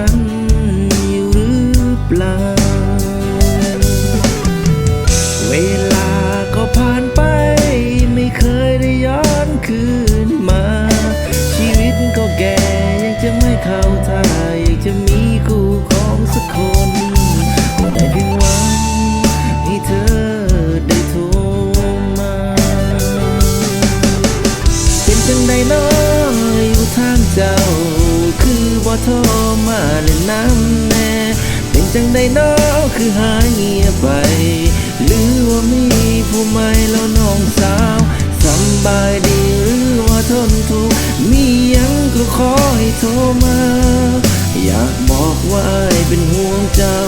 ันอยู่หรือเปล่า เวลาก็ผ่านไป ไม่เคยได้ย้อนคืนมา ชีวิตก็แก่ยังจะไม่เข้าใจยังจะมีคู มาเล่นน้ำแน่เป็นจังใดน้อคือหายเงียบไป หรือว่ามีผู้ใหม่แล้วน้องสาวสำบายดีหรือว่าทนทุกมียังก็ขอให้โทรมา อยากบอกว่าอ้เป็นห่วงเจ้า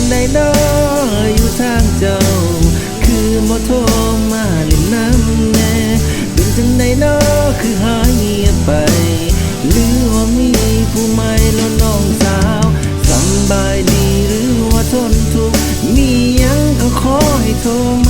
ในจังใดน้ออยู่ทางเจ้า คือมอโทรมาเล่นน้ำแน่เป็นจังใดน้อคือหายเงียบไป หรือว่ามีผู้ใหม่แล้วน้องสาวสำบายดีหรือว่าทนทุกข์มียังก็ขอให้โทรมา